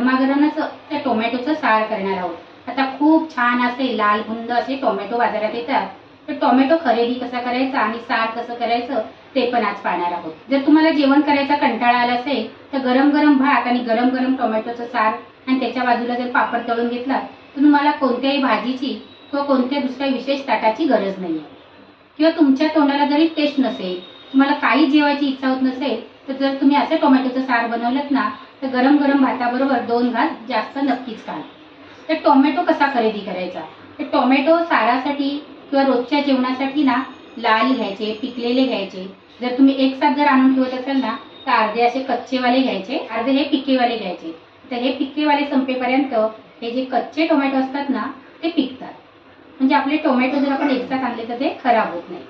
गरमागरमच त्या टोमॅटोचं सार करणार आहोत. आता खूप छान असे लाल बुंद असे टोमॅटो बाजारात येतात. तर टोमॅटो खरेदी कसा करायचा आणि सार कसं करायचं ते पण आज पाहणार आहोत. जर तुम्हाला जेवण करायचा कंटाळा आला असेल तर गरम गरम भात आणि गरम गरम टोमॅटोचं सार आणि त्याच्या बाजूला जर पापड तळून घेतला तर तुम्हाला कोणत्याही भाजीची किंवा कोणत्या दुसऱ्या विशेष ताटाची गरज नाही किंवा तुमच्या तोंडाला जरी टेस्ट नसेल तुम्हाला काही जेवायची इच्छा होत नसेल तर जर तुम्ही असं टोमॅटोचं सार बनवलं ना तर गरम गरम भाताबरोबर दोन घास जास्त नक्कीच खाल. तर टोमॅटो कसा खरेदी करायचा? तर टोमॅटो सारासाठी किंवा रोजच्या जेवणासाठी ना लाल घ्यायचे पिकलेले घ्यायचे. जर तुम्ही एक साथ जर आणून ठेवत असाल ना तर अर्धे असे कच्चेवाले घ्यायचे अर्धे हे पिकेवाले घ्यायचे. तर हे पिकेवाले संपेपर्यंत हे जे कच्चे टोमॅटो असतात ना ते पिकतात. म्हणजे आपले टोमॅटो जर आपण एकसाथ आणले तर ते खराब होत नाही.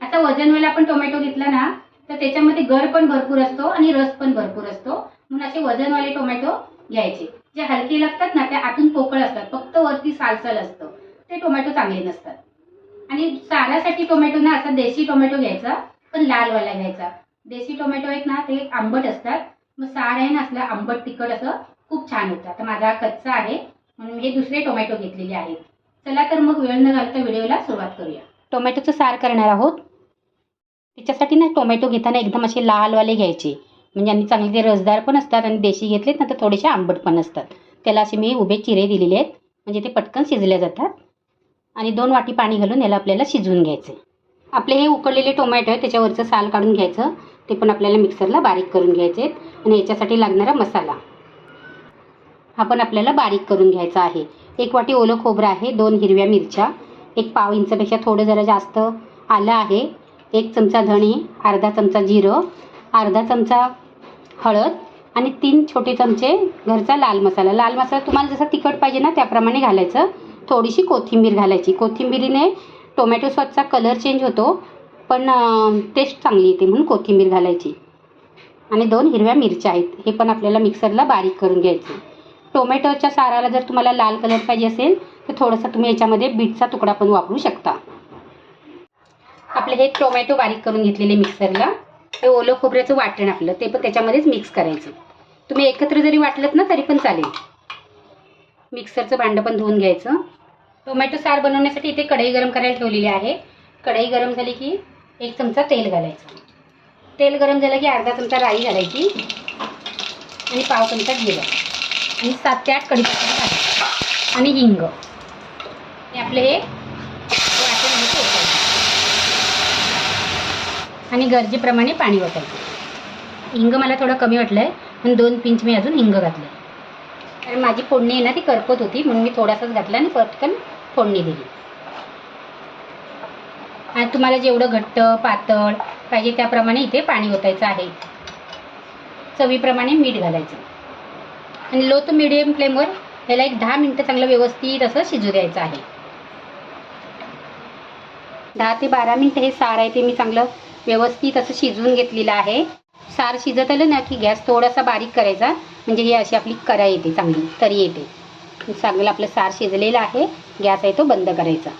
आता वजनवाला आपण टोमॅटो घेतला ना तर त्याच्यामध्ये गर पण भरपूर असतो आणि रस पण भरपूर असतो. म्हणून असे वजनवाले टोमॅटो घ्यायचे. जे हलके लागतात ना ते आतून पोकळ असतात. फक्त वरती सालसाल असतं. ते टोमॅटो चांगले नसतात. आणि सारासाठी टोमॅटो ना असा देशी टोमॅटो घ्यायचा पण लालवाला घ्यायचा. देशी टोमॅटो आहेत ना ते आंबट असतात. मग सार आहे ना असलं आंबट तिखट असं खूप छान होतं. आता माझा कच्चा आहे म्हणून हे दुसरे टोमॅटो घेतलेले आहेत. चला तर मग वेळ न घालता व्हिडिओला सुरुवात करूया. टोमॅटोचं सार करणार आहोत. त्याच्यासाठी ना टोमॅटो घेताना एकदम असे लालवाले घ्यायचे. म्हणजे आणि चांगले ते रसदार पण असतात आणि देशी घेतलेत ना तर थोडेसे आंबट पण असतात. त्याला असे मी उभे चिरे दिलेले आहेत. म्हणजे ते पटकन शिजले जातात. आणि दोन वाटी पाणी घालून याला आपल्याला शिजवून घ्यायचं. आपले हे उकडलेले टोमॅटो आहे त्याच्यावरचं साल काढून घ्यायचं. ते पण आपल्याला मिक्सरला बारीक करून घ्यायचे आहेत. आणि याच्यासाठी लागणारा मसाला. हा पण आपल्याला बारीक करून घ्यायचा आहे. एक वाटी ओलं खोबरं आहे दोन हिरव्या मिरच्या एक पाव इंचपेक्षा थोडं जरा जास्त आलं आहे एक चमचा धणे अर्धा चमचा जिरं अर्धा चमचा हळद आणि तीन छोटे चमचे घरचा लाल मसाला. लाल मसाला तुम्हाला जसा तिखट पाहिजे ना त्याप्रमाणे घालायचं. थोडीशी कोथिंबीर घालायची. कोथिंबीरीने टोमॅटो सॉसचा कलर चेंज होतो पण टेस्ट चांगली येते म्हणून कोथिंबीर घालायची. आणि दोन हिरव्या मिरच्या आहेत हे पण आपल्याला मिक्सरला बारीक करून घ्यायचं. टोमॅटोच्या साराला जर तुम्हाला लाल कलर पाहिजे असेल तर थोडंसं तुम्ही याच्यामध्ये बीटचा तुकडा पण वापरू शकता. आपले हे टोमॅटो बारीक करून घेतलेले मिक्सरला हे ओलं खोबऱ्याचं वाटण आपलं ते पण त्याच्यामध्येच मिक्स करायचं. तुम्ही एकत्र जरी वाटलंत ना तरी पण चालेल. मिक्सरचं भांडं पण धुवून घ्यायचं. टोमॅटो सार बनवण्यासाठी इथे कढई गरम करायला ठेवलेली आहे. कढई गरम झाली की एक चमचा तेल घालायचं. तेल गरम झालं की अर्धा चमचा राई घालायची. आणि पाव चमचा जिरं. आणि सात ते आठ कढीपत्ता आणि हिंग. हे आपले हे वाटण आहे ते ओतायचं. आणि गरजेप्रमाणे पाणी ओतायचं हिंग मला थोडं कमी वाटलं आहे पण दोन पिंच मी अजून हिंग घातलं कारण माझी फोडणी आहे ना ती करपत होती म्हणून मी थोडासाच घातला आणि पटकन फोडणी दिली. आणि तुम्हाला जेवढं घट्ट पातळ पाहिजे त्याप्रमाणे इथे पाणी ओतायचं आहे. चवीप्रमाणे मीठ घालायचं. आणि लो टू मिडियम फ्लेमवर याला एक दहा मिनटं चांगलं व्यवस्थित असं शिजू द्यायचं आहे. दहा ते बारा मिनटं हे सार आहे ते मी चांगलं व्यवस्थित असं शिजवून घेतलेलं आहे. सार शिजत आलं ना की गॅस थोडासा बारीक करायचा. म्हणजे ही अशी आपली करा येते चांगली. तरी येते. चांगलं आपलं सार शिजलेलं आहे. गॅस आहे तो बंद करायचा.